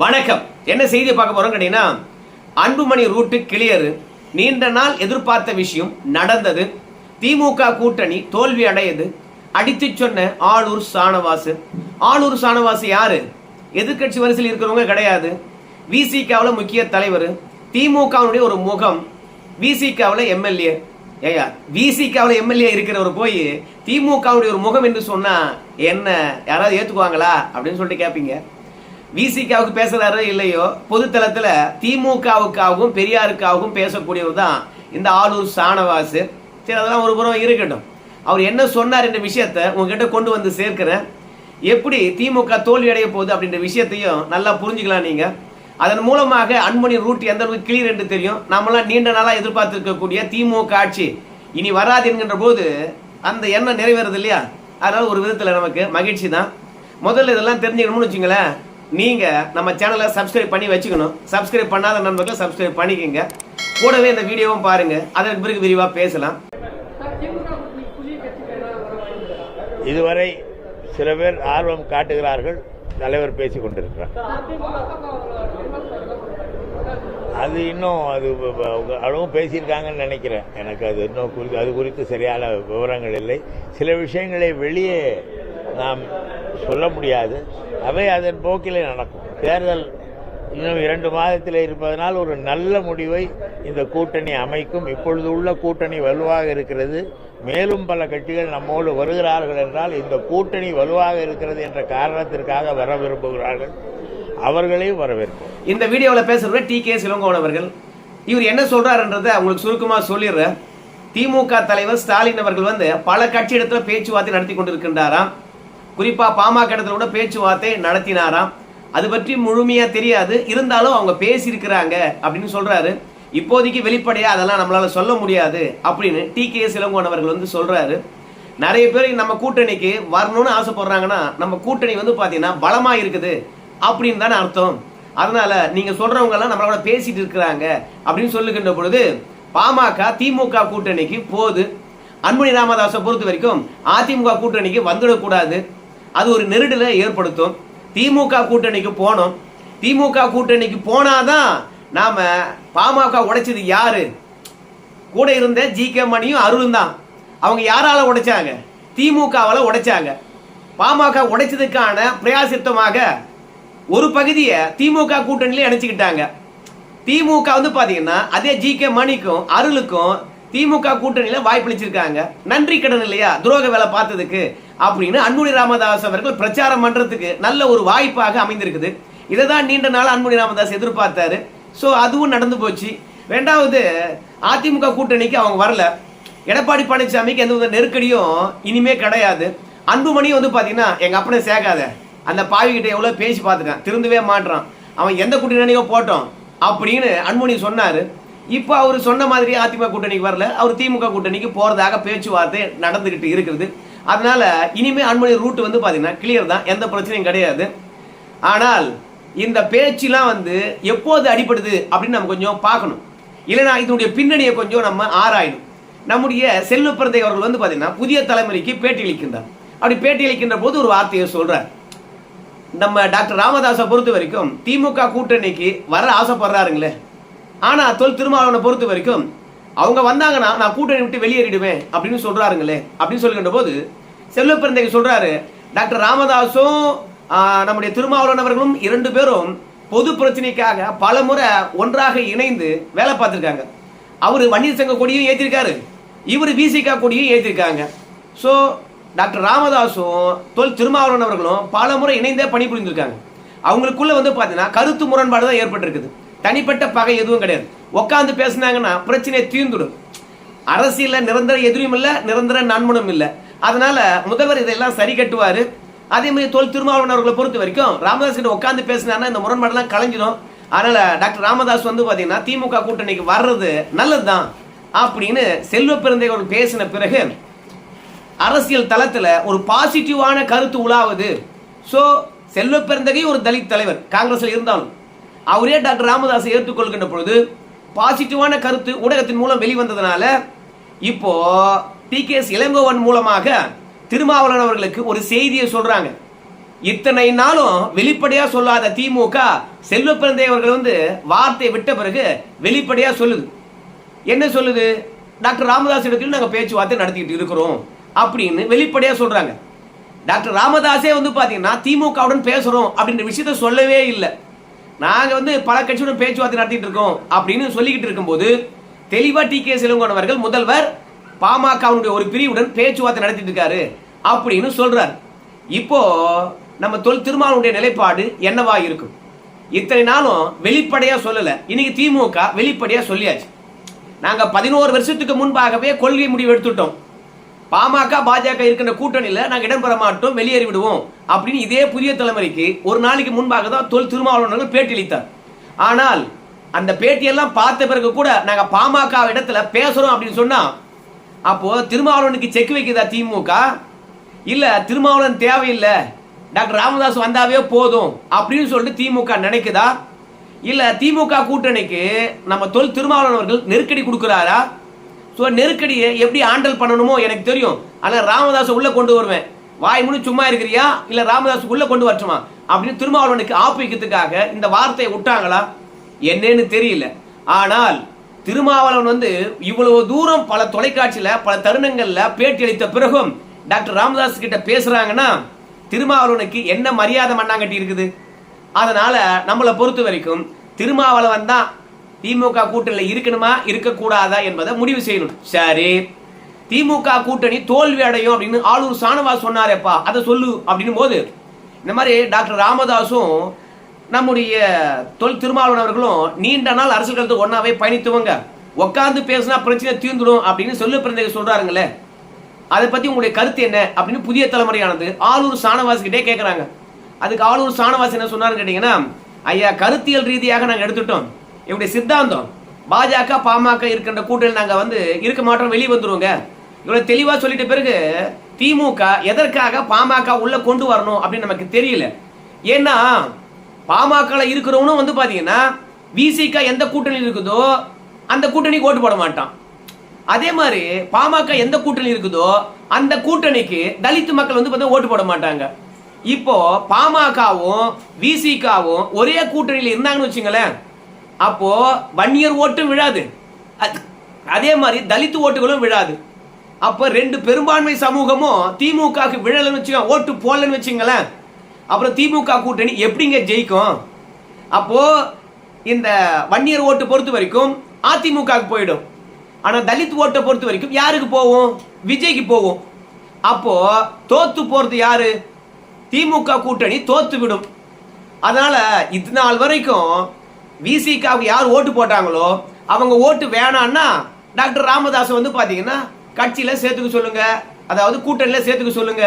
வணக்கம். என்ன செய்தி பார்க்க போறோம் கேட்டீங்கன்னா அன்புமணி ரூட்டு கிளியர் நீண்ட நாள் எதிர்பார்த்த விஷயம் நடந்தது. திமுக கூட்டணி தோல்வி அடையது. அடித்து சொன்ன ஆளூர் சாணவாசு ஆளூர் சாணவாசு யாரு? எதிர்க்கட்சி வரிசையில் இருக்கிறவங்க கிடையாது. விசிகாவில் முக்கிய தலைவர். திமுகவுடைய ஒரு முகம். விசிகாவில் எம்எல்ஏ. ஏயா விசிகாவில் எம்எல்ஏ இருக்கிறவர் போய் திமுகவுடைய ஒரு முகம் என்று சொன்னா என்ன? யாராவது ஏற்றுக்குவாங்களா அப்படின்னு சொல்லிட்டு கேட்பீங்க விசிகாவுக்கு பேசுறாரோ இல்லையோ பொதுத்தளத்துல திமுகவுக்காகவும் பெரியாருக்காகவும் பேசக்கூடியவர் தான் இந்த ஆளூர் சாணவாசு சரி அதெல்லாம் ஒரு புறம் இருக்கட்டும். அவர் என்ன சொன்னார் என்ற விஷயத்த உங்ககிட்ட கொண்டு வந்து சேர்க்கிறேன். எப்படி திமுக தோல்வி அடைய போகுது அப்படின்ற விஷயத்தையும் நல்லா புரிஞ்சுக்கலாம் நீங்க. அதன் மூலமாக அன்பணி ரூட் எந்த அளவுக்கு கிளியர் என்று தெரியும். நம்மளாம் நீண்ட நாளாக எதிர்பார்த்திருக்கக்கூடிய திமுக ஆட்சி இனி வராது என்கின்ற போது அந்த எண்ணம் நிறைவேறது இல்லையா? அதனால ஒரு விதத்தில் நமக்கு மகிழ்ச்சி தான். முதல்ல இதெல்லாம் தெரிஞ்சுக்கணும்னு வச்சுங்களேன். நீங்கள் நம்ம சேனலை சப்ஸ்கிரைப் பண்ணி வச்சுக்கணும். சப்ஸ்கிரைப் பண்ணாத நண்பர்கள் சப்ஸ்கிரைப் பண்ணிக்கோங்க. கூடவே இந்த வீடியோவும் பாருங்க. அதற்கு பிறகு விரிவாக பேசலாம். இதுவரை சில பேர் ஆர்வம் காட்டுகிறார்கள். தலைவர் பேசி கொண்டிருக்கிறார். அது இன்னும் அது அளவும் பேசியிருக்காங்கன்னு நினைக்கிறேன். எனக்கு அது இன்னும் குறித்து அது குறித்து சரியான விவரங்கள் இல்லை. சில விஷயங்களை வெளியே நாம் சொல்ல முடியாது. அவை அதன் போக்கிலே நடக்கும். தேர்தல் இன்னும் இரண்டு மாதத்தில் இருப்பதனால் ஒரு நல்ல முடிவை இந்த கூட்டணி அமைக்கும். இப்பொழுது உள்ள கூட்டணி வலுவாக இருக்கிறது. மேலும் பல கட்சிகள் நம்மோடு வருகிறார்கள் என்றால் இந்த கூட்டணி வலுவாக இருக்கிறது என்ற காரணத்திற்காக வர விரும்புகிறார்கள். அவர்களையும் வரவேற்போம் இந்த வீடியோவில் பேசுகிற டி கே சிலங்கோவன் அவர்கள். இவர் என்ன சொல்றாருன்றதை அவங்களுக்கு சுருக்கமாக சொல்லிடுறேன். திமுக தலைவர் ஸ்டாலின் அவர்கள் வந்து பல கட்சி இடத்துல பேச்சுவார்த்தை நடத்தி கொண்டிருக்கின்றாராம். குறிப்பா பாமக இடத்துல கூட பேச்சுவார்த்தை நடத்தினாராம். அது பற்றி முழுமையா தெரியாது. இருந்தாலும் அவங்க பேசியிருக்கிறாங்க அப்படின்னு சொல்றாரு. இப்போதைக்கு வெளிப்படையா அதெல்லாம் நம்மளால சொல்ல முடியாது அப்படின்னு டி கே சிலங்கோன் அவர்கள் வந்து சொல்றாரு. நிறைய பேர் நம்ம கூட்டணிக்கு வரணும்னு ஆசைப்படுறாங்கன்னா நம்ம கூட்டணி வந்து பாத்தீங்கன்னா பலமா இருக்குது அப்படின்னு தானே அர்த்தம். அதனால நீங்க சொல்றவங்க எல்லாம் நம்மளோட பேசிட்டு இருக்கிறாங்க அப்படின்னு சொல்லுகின்ற பொழுது பாமக திமுக கூட்டணிக்கு போகுது. அன்புமணி ராமதாஸை பொறுத்த வரைக்கும் அதிமுக கூட்டணிக்கு வந்துடக்கூடாது. அது ஒரு நெருடலை ஏற்படுத்தும். திமுக கூட்டணிக்கு போனோம். திமுக கூட்டணிக்கு போனாதான் நாம பாமக உடைச்சது யாரு? கூட இருந்த ஜி கே மணியும் அருளும் தான். அவங்க யாரால உடைச்சாங்க? திமுகவால் உடைச்சாங்க. பாமக உடைச்சதுக்கான பிரயாசித்தமாக ஒரு பகுதியை திமுக கூட்டணியில அணைச்சிக்கிட்டாங்க திமுக வந்து பாத்தீங்கன்னா அதே ஜி கே மணிக்கும் அருளுக்கும் திமுக கூட்டணியில வாய்ப்பளிச்சிருக்காங்க. நன்றி கடன் இல்லையா? துரோக வேலை பார்த்ததுக்கு. அப்படின்னு அன்புமணி ராமதாஸ் அவர்கள் பிரச்சாரம் பண்றதுக்கு நல்ல ஒரு வாய்ப்பாக அமைந்திருக்குது. இதை தான் நீண்ட நாள் அன்புமணி ராமதாஸ் எதிர்பார்த்தாரு. ஸோ அதுவும் நடந்து போச்சு. ரெண்டாவது அதிமுக கூட்டணிக்கு அவங்க வரல. எடப்பாடி பழனிசாமிக்கு எந்த வித நெருக்கடியும் இனிமே கிடையாது. அன்புமணியும் வந்து பார்த்தீங்கன்னா எங்கள் அப்பனை சேர்க்காத அந்த பாவிக்கிட்ட எவ்வளோ பேசி பார்த்துட்டான். திருந்தவே மாட்டுறான் அவன் எந்த கூட்டணியோ போட்டோம். அப்படின்னு அன்புமணி சொன்னார். இப்போ அவர் சொன்ன மாதிரி அதிமுக கூட்டணிக்கு வரல. அவர் திமுக கூட்டணிக்கு போகிறதாக பேச்சுவார்த்தை நடந்துக்கிட்டு இருக்குது. அதனால இனிமே அன்புமணி ரூட் வந்து பார்த்தீங்கன்னா கிளியர் தான். எந்த பிரச்சனையும் கிடையாது. ஆனால் இந்த பேச்சுலாம் வந்து எப்போது அடிபடுது அப்படின்னு நம்ம கொஞ்சம் பார்க்கணும். இல்லைனா இதனுடைய பின்னணியை கொஞ்சம் நம்ம ஆராயணும். நம்முடைய செல்வ பிறந்தை அவர்கள் வந்து பார்த்தீங்கன்னா புதிய தலைமுறைக்கு பேட்டி அளிக்கின்றார். அப்படி பேட்டி அளிக்கின்ற போது ஒரு வார்த்தையை சொல்றார். நம்ம டாக்டர் ராமதாஸை பொறுத்த வரைக்கும் திமுக கூட்டணிக்கு வர ஆசைப்படுறாருங்களே. ஆனால் தொல் திருமாவளவனை பொறுத்த வரைக்கும் அவங்க வந்தாங்கன்னா நான் கூட்டணி விட்டு வெளியேறிடுவேன் அப்படின்னு சொல்றாருங்களே அப்படின்னு சொல்கின்ற போது செல்வ பிறந்தைக்கு சொல்றாரு. டாக்டர் ராமதாஸும் நம்முடைய திருமாவளவன் அவர்களும் இரண்டு பேரும் பொது பிரச்சனைக்காக பல முறை ஒன்றாக இணைந்து வேலை பார்த்துருக்காங்க. அவர் வன்னியர் சங்க கொடியும் ஏற்றிருக்காரு இவர் விசிகா கொடியும் ஏற்றிருக்காங்க ஸோ டாக்டர் ராமதாஸும் தொல் திருமாவளவன் அவர்களும் பல முறை இணைந்தே பணிபுரிந்திருக்காங்க அவங்களுக்குள்ள வந்து பார்த்தீங்கன்னா கருத்து முரண்பாடு தான் ஏற்பட்டிருக்குது. தனிப்பட்ட பகை எதுவும் கிடையாது. உட்காந்து பேசுனாங்கன்னா பிரச்சனையை தீர்ந்துடும். அரசியலில் நிரந்தர எதிரியும் இல்லை நிரந்தர நண்பனும் இல்லை. அதனால முதல்வர் இதெல்லாம் சரி கட்டுவார். அதே மாதிரி தோல் திருமாவளவன் அவர்களை பொறுத்த வரைக்கும் ராமதாஸ் கிட்ட உட்காந்து பேசினாங்கன்னா இந்த முரண்பாடெல்லாம் கலைஞ்சிடும் அதனால டாக்டர் ராமதாஸ் வந்து பார்த்தீங்கன்னா திமுக கூட்டணிக்கு வர்றது நல்லதுதான் அப்படின்னு செல்வ பிறந்தை அவர்கள் பேசின பிறகு அரசியல் தளத்தில் ஒரு பாசிட்டிவான கருத்து உலாவுது. ஸோ செல்வ பிறந்தகை ஒரு தலித் தலைவர் காங்கிரஸில் இருந்தாலும். அவரே டாக்டர் ராமதாஸை ஏற்றுக்கொள்கின்ற பொழுது பாசிட்டிவான கருத்து ஊடகத்தின் மூலம் வெளிவந்ததுனால இப்போ டி கே இளங்கோவன் மூலமாக திருமாவளவன் அவர்களுக்கு ஒரு செய்தியை சொல்றாங்க. இத்தனை நாளும் வெளிப்படையா சொல்லாத திமுக செல்வ அவர்கள் வந்து வார்த்தை விட்ட பிறகு வெளிப்படையா சொல்லுது. என்ன சொல்லுது? டாக்டர் ராமதாஸ் இடத்துல நாங்க பேச்சுவார்த்தை நடத்திக்கிட்டு இருக்கிறோம் அப்படின்னு வெளிப்படையா சொல்றாங்க. டாக்டர் ராமதாஸே வந்து பாத்தீங்கன்னா திமுகவுடன் பேசுறோம் அப்படின்ற விஷயத்த சொல்லவே இல்லை. நாங்க வந்து பல கட்சியுடன் பேச்சுவார்த்தை நடத்திட்டு இருக்கோம் அப்படின்னு சொல்லிக்கிட்டு இருக்கும்போது தெளிவா டி கே சிலங்கோன் அவர்கள் முதல்வர் பாமகவுடைய ஒரு பிரிவுடன் பேச்சுவார்த்தை நடத்திட்டு இருக்காரு அப்படின்னு சொல்றார். இப்போ நம்ம தொல் திருமாவனுடைய நிலைப்பாடு என்னவா இருக்கும்? இத்தனை நாளும் வெளிப்படையா சொல்லல. இன்னைக்கு திமுக வெளிப்படையா சொல்லியாச்சு. நாங்க பதினோரு வருஷத்துக்கு முன்பாகவே கொள்கை முடிவு எடுத்துட்டோம். பாமக பாஜக இருக்கின்ற கூட்டணியில நாங்க இடம்பெற மாட்டோம் வெளியேறி விடுவோம் அப்படின்னு இதே புதிய தலைமுறைக்கு ஒரு நாளைக்கு முன்பாக தான் தொல் திருமாவளவர்கள் பேட்டி அளித்தார். ஆனால் அந்த பேட்டியெல்லாம் பார்த்த பிறகு கூட நாங்க பாமக இடத்துல பேசுறோம் அப்படின்னு சொன்னா அப்போ திருமாவளவனுக்கு செக் வைக்குதா திமுக? இல்ல திருமாவளவன் தேவையில்லை. டாக்டர் ராமதாஸ் வந்தாவே போதும் அப்படின்னு சொல்லிட்டு திமுக நினைக்குதா? இல்ல திமுக கூட்டணிக்கு நம்ம தொல் திருமாவளவன் அவர்கள் நெருக்கடி கொடுக்குறாரா? ஸோ நெருக்கடியை எப்படி ஹேண்டில் பண்ணணுமோ எனக்கு தெரியும். ஆனால் ராமதாஸ் உள்ள கொண்டு வருவேன். வாய் முடி சும்மா இருக்கிறியா? இல்ல ராமதாஸ் உள்ள கொண்டு வரட்டுமா? அப்படின்னு திருமாவளவனுக்கு ஆப்பிக்கிறதுக்காக இந்த வார்த்தையை விட்டாங்களா? என்னன்னு தெரியல. ஆனால் திருமாவளவன் வந்து இவ்வளவு தூரம் பல தொலைக்காட்சியில பல தருணங்கள்ல பேட்டி அளித்த பிறகும் டாக்டர் ராமதாஸ் கிட்ட பேசுறாங்கன்னா திருமாவளவனுக்கு என்ன மரியாதை மண்ணாங்கட்டி இருக்குது? அதனால நம்மளை பொறுத்த வரைக்கும் திருமாவளவன் தான் திமுக கூட்டணியில் இருக்கணுமா இருக்கக்கூடாதா என்பதை முடிவு செய்யணும். சரி. திமுக கூட்டணி தோல்வி அடையும் அப்படின்னு ஆளூர் சாணவாஸ் சொன்னாரேப்பா அதை சொல்லு அப்படின்னும் போது இந்த மாதிரி டாக்டர் ராமதாஸும் நம்முடைய தொல் திருமாவளவன் அவர்களும் நீண்ட நாள் அரசியல் களத்துக்கு ஒன்னாவே பயணித்துவங்க. உட்காந்து பேசினா பிரச்சனை தீர்ந்துடும் அப்படின்னு சொல்லு பிறந்த சொல்றாருங்களே. அதை பத்தி உங்களுடைய கருத்து என்ன அப்படின்னு புதிய தலைமுறையானது ஆளூர் சாணவாசிக்கிட்டே கேட்கறாங்க அதுக்கு ஆளூர் சாணவாசி என்ன சொன்னாருன்னு கேட்டீங்கன்னா ஐயா கருத்தியல் ரீதியாக நாங்க எடுத்துட்டோம். என்னுடைய சித்தாந்தம் பாஜக பாமக இருக்கின்ற கூட்டணி நாங்க வந்து இருக்க மாட்டோம் வெளியே வந்துருவோங்க. இவ்வளவு தெளிவா சொல்லிட்ட பிறகு திமுக எதற்காக பாமக உள்ள கொண்டு வரணும் அப்படின்னு நமக்கு தெரியல. ஏன்னா பாமகல இருக்கிறவனும் வந்து பாத்தீங்கன்னா விசிக எந்த கூட்டணியில் இருக்குதோ அந்த கூட்டணிக்கு ஓட்டு போட மாட்டான். அதே மாதிரி பாமக எந்த கூட்டணி இருக்குதோ அந்த கூட்டணிக்கு தலித் மக்கள் வந்து பார்த்தா ஓட்டு போட மாட்டாங்க. இப்போ பாமகவும் விசிகாவும் ஒரே கூட்டணியில் இருந்தாங்கன்னு வச்சுங்களேன் அப்போ வன்னியர் ஓட்டும் விழாது. அது- அதே மாதிரி தலித் ஓட்டுகளும் விழாது. அப்போ ரெண்டு பெரும்பான்மை சமூகமும் திமுகவுக்கு விழலன்னு வச்சுக்கோங்க ஓட்டு போடலன்னு வச்சுங்களேன் அப்புறம் திமுக கூட்டணி எப்படிங்க ஜெயிக்கும்? அப்போ இந்த வன்னியர் ஓட்டு பொறுத்த வரைக்கும் அதிமுகவுக்கு போயிடும். ஆனா தலித் ஓட்டை பொறுத்த வரைக்கும் யாருக்கு போகும் விஜய்க்கு போகும் அப்போ தோத்து போறது யாரு? திமுக கூட்டணி தோத்து விடும். அதனால இது நாள் வரைக்கும் விசிகாவுக்கு யார் ஓட்டு போட்டாங்களோ அவங்க ஓட்டு வேணான்னா டாக்டர் ராமதாஸ் வந்து பாத்தீங்கன்னா கட்சியில சேர்த்துக்க சொல்லுங்க. அதாவது கூட்டணியில சேர்த்துக்க சொல்லுங்க.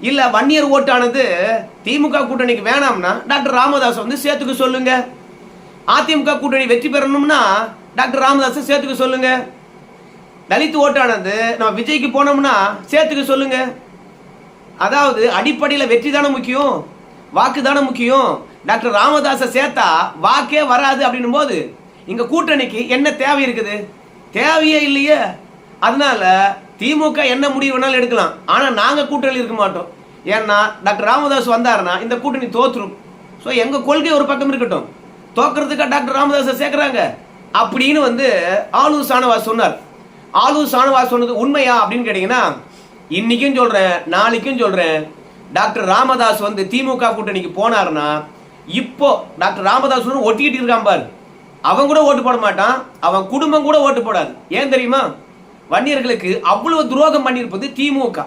இல்ல வன்னியர் ஓட்டானது திமுக கூட்டணிக்கு வேணாம்னா டாக்டர் ராமதாஸ் வந்து சேர்த்துக்க சொல்லுங்க. அதிமுக கூட்டணி வெற்றி பெறணும்னா டாக்டர் ராமதாஸ் சேர்த்துக்க சொல்லுங்க. தலித் ஓட்டானது நம்ம விஜய்க்கு போனோம்னா சேர்த்துக்க சொல்லுங்க. அதாவது அடிப்படையில் வெற்றி தானே முக்கியம் வாக்கு தானே முக்கியம். டாக்டர் ராமதாஸை சேர்த்தா வாக்கே வராது அப்படின்னும் போது இங்க கூட்டணிக்கு என்ன தேவை இருக்குது? தேவையே இல்லையே. அதனால திமுக என்ன முடிவு வேணாலும் எடுக்கலாம். ஆனால் நாங்கள் கூட்டணி இருக்க மாட்டோம். ஏன்னா டாக்டர் ராமதாஸ் வந்தாருன்னா இந்த கூட்டணி தோற்றுரும் ஸோ எங்கள் கொள்கை ஒரு பக்கம் இருக்கட்டும். தோக்கிறதுக்கா டாக்டர் ராமதாஸை சேர்க்குறாங்க. அப்படின்னு வந்து ஆலூர் சாணவாஸ் சொன்னார். ஆலூர் சாணவாஸ் சொன்னது உண்மையா அப்படின்னு கேட்டிங்கன்னா இன்றைக்கும் சொல்கிறேன் நாளைக்கும் சொல்கிறேன் டாக்டர் ராமதாஸ் வந்து திமுக கூட்டணிக்கு போனாருன்னா இப்போ டாக்டர் ராமதாஸ் ஒட்டிக்கிட்டு இருக்கான் பாரு. அவன் கூட ஓட்டு போட மாட்டான். அவன் குடும்பம் கூட ஓட்டு போடாது. ஏன் தெரியுமா? வன்னியர்களுக்கு அவ்வளவு துரோகம் பண்ணியிருப்பது திமுக.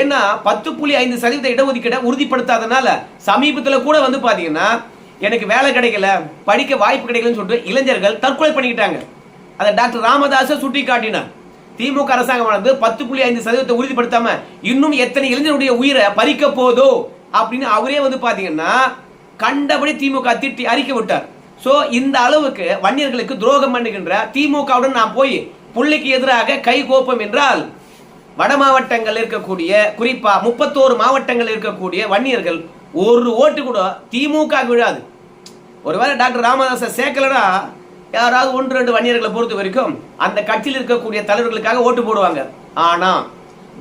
ஏன்னா பத்து புள்ளி ஐந்து சதவீத இடஒதுக்கீடை உறுதிப்படுத்தாதனால சமீபத்தில் கூட வந்து பார்த்தீங்கன்னா எனக்கு வேலை கிடைக்கல படிக்க வாய்ப்பு கிடைக்கலன்னு சொல்லிட்டு இளைஞர்கள் தற்கொலை பண்ணிக்கிட்டாங்க. அதை டாக்டர் ராமதாஸை சுட்டி காட்டினார் திமுக அரசாங்கமானது பத்து புள்ளி ஐந்து சதவீதத்தை உறுதிப்படுத்தாம இன்னும் எத்தனை இளைஞருடைய உயிரை பறிக்க போதோ அப்படின்னு அவரே வந்து பார்த்தீங்கன்னா கண்டபடி திமுக திட்டி அறிக்கை விட்டார். ஸோ இந்த அளவுக்கு வன்னியர்களுக்கு துரோகம் பண்ணுகின்ற திமுகவுடன் நான் போய் புள்ளிக்கு எதிராக கை கோப்பம் என்றால் வட மாவட்டங்கள் இருக்கக்கூடிய குறிப்பா முப்பத்தோரு மாவட்டங்கள் இருக்கக்கூடிய வன்னியர்கள் ஒரு ஓட்டு கூட திமுக விழாது. ஒருவேளை டாக்டர் ராமதாஸை சேர்க்கலனா யாராவது ஒன்று ரெண்டு வன்னியர்களை பொறுத்த வரைக்கும் அந்த கட்சியில் இருக்கக்கூடிய தலைவர்களுக்காக ஓட்டு போடுவாங்க. ஆனா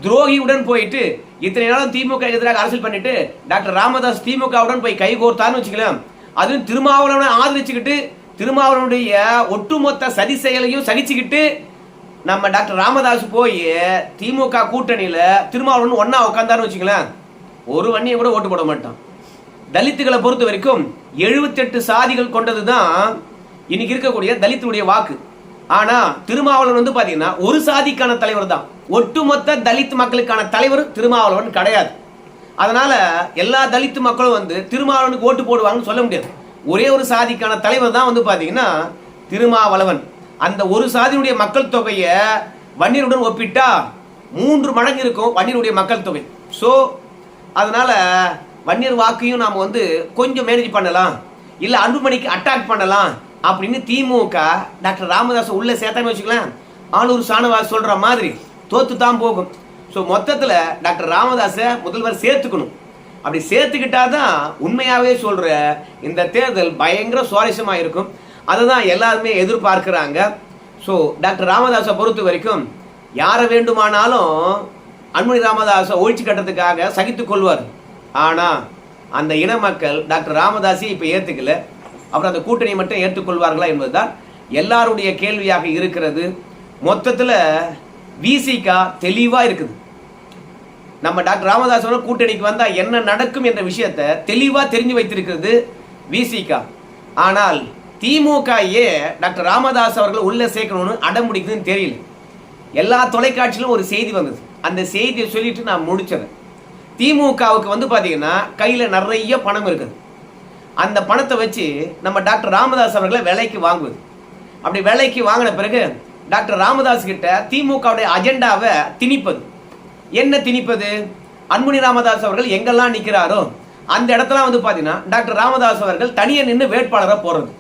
துரோகியுடன் போயிட்டு இத்தனை நாளும் திமுக எதிராக அரசியல் பண்ணிட்டு டாக்டர் ராமதாஸ் திமுகவுடன் போய் கைகோர்த்தான்னு வச்சுக்கலாம். அதுவும் திருமாவளவனை ஆதரிச்சுக்கிட்டு திருமாவளவனுடைய ஒட்டுமொத்த சதி செயலையும் சகிச்சுக்கிட்டு நம்ம டாக்டர் ராமதாஸ் போய் திமுக கூட்டணியில் திருமாவளவன் ஒன்றா உட்காந்தான்னு வச்சுக்கலாம் ஒரு வன்னியை கூட ஓட்டு போட மாட்டான். தலித்துகளை பொறுத்த வரைக்கும் 78 சாதிகள் கொண்டது தான் இன்னைக்கு இருக்கக்கூடிய தலித்துடைய வாக்கு. ஆனா திருமாவளவன் வந்து பாத்தீங்கன்னா ஒரு சாதிக்கான தலைவர் தான். ஒட்டுமொத்த தலித் மக்களுக்கான தலைவர் திருமாவளவன் கிடையாது. அதனால எல்லா தலித்து மக்களும் வந்து திருமாவளவனுக்கு ஓட்டு போடுவாங்கன்னு சொல்ல முடியாது. ஒரே ஒரு சாதிக்கான தலைவர் தான் வந்து பாத்தீங்கன்னா திருமாவளவன். அந்த ஒரு சாதியினுடைய மக்கள் தொகையை வன்னியருடன் ஒப்பிட்டா மூன்று மடங்கு இருக்கும் வன்னியருடைய மக்கள் தொகை. ஸோ அதனால வன்னியர் வாக்கையும் நாம் வந்து கொஞ்சம் மேனேஜ் பண்ணலாம். இல்லை அன்புமணிக்கு அட்டாக் பண்ணலாம் அப்படின்னு திமுக டாக்டர் ராமதாஸ் உள்ள சேர்த்தான்னு வச்சுக்கலாம் ஆளூர் சாணவாஸ் சொல்ற மாதிரி தோத்து தான் போகும். ஸோ மொத்தத்தில் டாக்டர் ராமதாஸை முதல்வர் சேர்த்துக்கணும். அப்படி சேர்த்துக்கிட்டா தான் உண்மையாகவே சொல்ற இந்த தேர்தல் பயங்கர சுவாரஸ்யமாக இருக்கும். அதை தான் எல்லாருமே எதிர்பார்க்கிறாங்க. ஸோ டாக்டர் ராமதாஸை பொறுத்த வரைக்கும் யாரை வேண்டுமானாலும் அன்புமணி ராமதாஸை ஒழிச்சு கட்டுறதுக்காக சகித்து கொள்வார். ஆனால் அந்த இன மக்கள் டாக்டர் ராமதாஸை இப்போ ஏற்றுக்கல அப்புறம் அந்த கூட்டணியை மட்டும் ஏற்றுக்கொள்வார்களா என்பதுதான் எல்லாருடைய கேள்வியாக இருக்கிறது. மொத்தத்தில் விசிகா தெளிவாக இருக்குது. நம்ம டாக்டர் ராமதாஸோட கூட்டணிக்கு வந்தால் என்ன நடக்கும் என்ற விஷயத்தை தெளிவாக தெரிஞ்சு வைத்திருக்கிறது விசிகா ஆனால் திமுக டாக்டர் ராமதாஸ் அவர்கள் உள்ள சேர்க்கணும்னு அடம்பிடிக்குதுன்னு தெரியல. எல்லா தொலைக்காட்சியிலும் ஒரு செய்தி வந்தது. அந்த செய்தியை சொல்லிட்டு நான் முடிச்சிடறேன் திமுகவுக்கு வந்து பார்த்தீங்கன்னா கையில் நிறைய பணம் இருக்குது. அந்த பணத்தை வச்சு நம்ம டாக்டர் ராமதாஸ் அவர்களை விலைக்கு வாங்குவது. அப்படி விலைக்கு வாங்கின பிறகு டாக்டர் ராமதாஸ் கிட்ட திமுகவுடைய அஜெண்டாவை திணிப்பது. என்ன திணிப்பது? அன்புனி ராமதாஸ் அவர்கள் எங்கெல்லாம் நிற்கிறாரோ அந்த இடத்துல வந்து பார்த்தீங்கன்னா டாக்டர் ராமதாஸ் அவர்கள் தனியே நின்று வேட்பாளராக போகிறது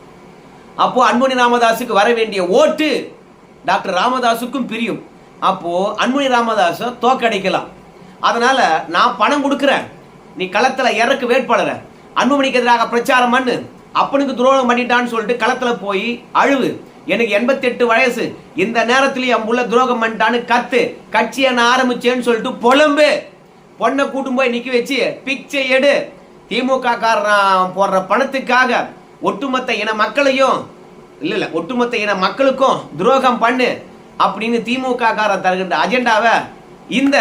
அப்போ அன்புமணி ராமதாஸுக்கு வர வேண்டிய ஓட்டு டாக்டர் ராமதாஸுக்கும் பிரியும். அப்போ அன்புமணி ராமதாஸை தோக்கடிக்கலாம் அதனால நான் பணம் கொடுக்குறேன். நீ களத்துல இறக்கு வேட்பாளரை. அன்புமணிக்கு எதிராக பிரச்சாரம் பண்ணு. அப்பனுக்கு துரோகம் பண்ணிட்டான்னு சொல்லிட்டு களத்துல போய் அழுவு. எனக்கு எண்பத்தெட்டு வயசு. இந்த நேரத்துல என் துரோகம் பண்ணிட்டான்னு கத்து. கட்சியை நான் ஆரம்பிச்சேன்னு சொல்லிட்டு புலம்பு. பொண்ணை கூட்டும் போய் நிக்க வச்சு பிச்சை எடு. திமுக காரன் போடுற பணத்துக்காக ஒட்டுமொத்த இன மக்களையும் இல்ல இல்ல ஒட்டுமொத்த இன மக்களுக்கும் துரோகம் பண்ணு அப்படின்னு திமுக காரன் தருகின்ற அஜெண்டாவை இந்த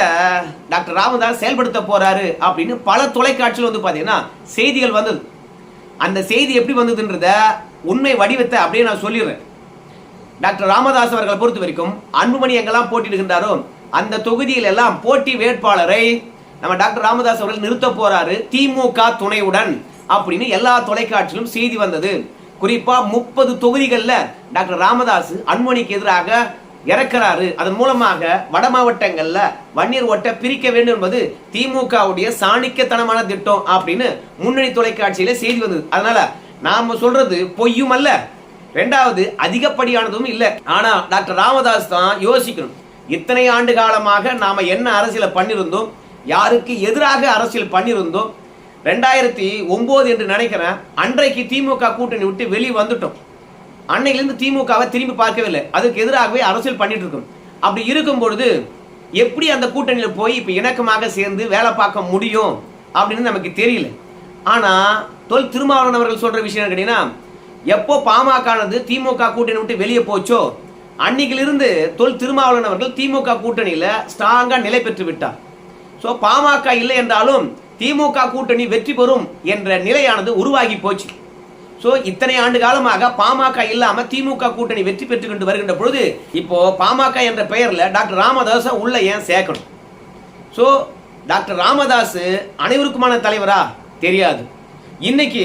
டாக்டர் ராமதாஸ் செயல்படுத்த போறாரு அப்படின்னு பல தொலைக்காட்சியில் வந்து பாத்தீங்கன்னா செய்திகள் வந்தது. அந்த செய்தி எப்படி வந்ததுன்றத உண்மை வடிவத்தை அப்படியே நான் சொல்லிடுறேன். டாக்டர் ராமதாஸ் அவர்களை பொறுத்த வரைக்கும் அன்புமணி எங்கெல்லாம் போட்டியிடுகின்றாரோ அந்த தொகுதியில் எல்லாம் போட்டி வேட்பாளரை நம்ம டாக்டர் ராமதாஸ் அவர்கள் நிறுத்த போறாரு திமுக துணையுடன். அப்படின்னு எல்லா தொலைக்காட்சியிலும் செய்தி வந்தது. குறிப்பா முப்பது தொகுதிகளில் டாக்டர் ராமதாஸ் அன்மணிக்கு எதிராக இறக்கிறாரு. அதன் மூலமாக வட மாவட்டங்கள்ல வன்னியர் ஓட்டை பிரிக்க வேண்டும் என்பது திமுகவுடைய சாணிக்கத்தனமான திட்டம் அப்படின்னு முன்னணி தொலைக்காட்சியில செய்தி வந்தது. அதனால நாம சொல்றது பொய்யும் அல்ல. ரெண்டாவது அதிகப்படியானதும் இல்லை. ஆனா டாக்டர் ராமதாஸ் தான் யோசிக்கணும். இத்தனை ஆண்டு காலமாக நாம என்ன அரசியலை பண்ணியிருந்தோம் யாருக்கு எதிராக அரசியல் பண்ணியிருந்தோம் ரெண்டாயிரத்தி ஒன்பது என்று நினைக்கிறேன் அன்றைக்கு திமுக கூட்டணி விட்டு வெளியே வந்துட்டோம். அன்னையிலிருந்து திமுகவை திரும்பி பார்க்கவில்லை. அதுக்கு எதிராகவே அரசியல் பண்ணிட்டு இருக்கும். அப்படி இருக்கும் பொழுது எப்படி அந்த கூட்டணியில் போய் இப்போ இணக்கமாக சேர்ந்து வேலை பார்க்க முடியும் அப்படின்னு நமக்கு தெரியல. ஆனால் தொல் திருமாவளவன் அவர்கள் சொல்கிற விஷயம் என்ன கேட்டீங்கன்னா எப்போ பாமகனது திமுக கூட்டணி விட்டு வெளியே போச்சோ அன்னைக்கிலிருந்து தொல் திருமாவளவன் அவர்கள் திமுக கூட்டணியில் ஸ்ட்ராங்காக நிலை பெற்று விட்டார். ஸோ பாமக இல்லை என்றாலும் திமுக கூட்டணி வெற்றி பெறும் என்ற நிலையானது உருவாகி போச்சு. ஸோ இத்தனை ஆண்டு காலமாக பாமக இல்லாம திமுக கூட்டணி வெற்றி பெற்று கொண்டு வருகின்ற பொழுது இப்போ பாமக என்ற பெயர்ல டாக்டர் ராமதாஸை உள்ள ஏன் சேர்க்கணும்? ஸோ டாக்டர் ராமதாஸ் அனைவருக்குமான தலைவரா? தெரியாது. இன்னைக்கு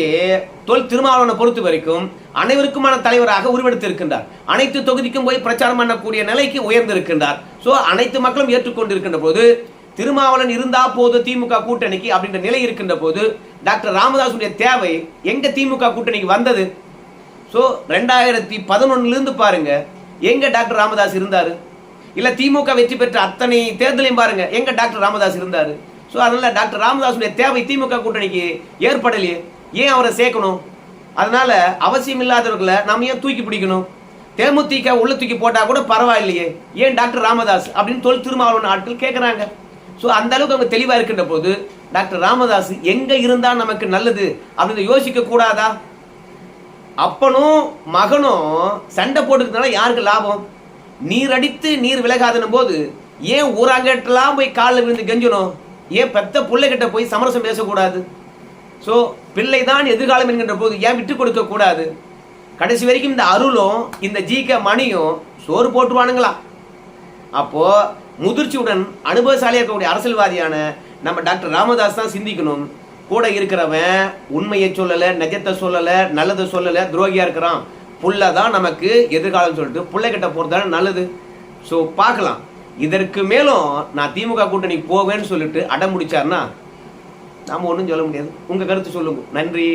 தொல் திருமாவளவனை பொறுத்த வரைக்கும் அனைவருக்குமான தலைவராக உருவெடுத்திருக்கின்றார். அனைத்து தொகுதிக்கும் போய் பிரச்சாரம் பண்ணக்கூடிய நிலைக்கு உயர்ந்திருக்கின்றார். ஸோ அனைத்து மக்களும் ஏற்றுக்கொண்டிருக்கின்ற போது திருமாவளன் இருந்தா போது திமுக கூட்டணிக்கு அப்படின்ற நிலை இருக்கின்ற போது டாக்டர் ராமதாசுடைய தேவை எங்க திமுக கூட்டணிக்கு வந்தது? ஸோ ரெண்டாயிரத்தி பதினொன்னுலேருந்து பாருங்க எங்க டாக்டர் ராமதாஸ் இருந்தாரு? இல்ல திமுக வெற்றி பெற்ற அத்தனை தேர்தலையும் பாருங்க எங்க டாக்டர் ராமதாஸ் இருந்தாரு? ஸோ அதனால டாக்டர் ராமதாஸுடைய தேவை திமுக கூட்டணிக்கு ஏற்படலையே. ஏன் அவரை சேர்க்கணும்? அதனால அவசியம் இல்லாதவர்களை நம்ம ஏன் தூக்கி பிடிக்கணும்? தேமுதிக உள்ள தூக்கி போட்டா கூட பரவாயில்லையே. ஏன் டாக்டர் ராமதாஸ் அப்படின்னு தொல் திருமாவளவன் ஆட்கள் கேட்குறாங்க ஸோ அந்த அளவுக்கு அவங்க தெளிவாக இருக்கின்ற போது டாக்டர் ராமதாஸ் எங்கே இருந்தால் நமக்கு நல்லது? அப்படின்னு யோசிக்க கூடாதா? அப்பனும் மகனும் சண்டை போட்டுக்கிறதுனால யாருக்கு லாபம்? நீர் அடித்து நீர் விலகாதனும் போது ஏன் ஊராங்கட்டெல்லாம் போய் காலில் விழுந்து கெஞ்சணும் ஏன் பெத்த பிள்ளைகிட்ட போய் சமரசம் பேசக்கூடாது? ஸோ பிள்ளை தான் எதிர்காலம் என்கின்ற போது ஏன் விட்டு கொடுக்க கூடாது? கடைசி வரைக்கும் இந்த அருளும் இந்த ஜிக மணியும் சோறு போட்டுருவானுங்களா? அப்போ முதிர்ச்சியுடன் அனுபவசாலியாக இருக்கக்கூடிய அரசியல்வாதியான நம்ம டாக்டர் ராமதாஸ் தான் சிந்திக்கணும். கூட இருக்கிறவன் உண்மையை சொல்லலை நெஜத்தை சொல்லலை நல்லதை சொல்லலை துரோகியாக இருக்கிறான். புள்ள தான் நமக்கு எதிர்காலம் சொல்லிட்டு புள்ளை போகிறதான நல்லது. ஸோ பார்க்கலாம். இதற்கு மேலும் நான் திமுக கூட்டணி போவேன்னு சொல்லிட்டு அடம் முடிச்சார்னா நாம் ஒன்றும் சொல்ல முடியாது. உங்கள் கருத்து சொல்லுங்க. நன்றி.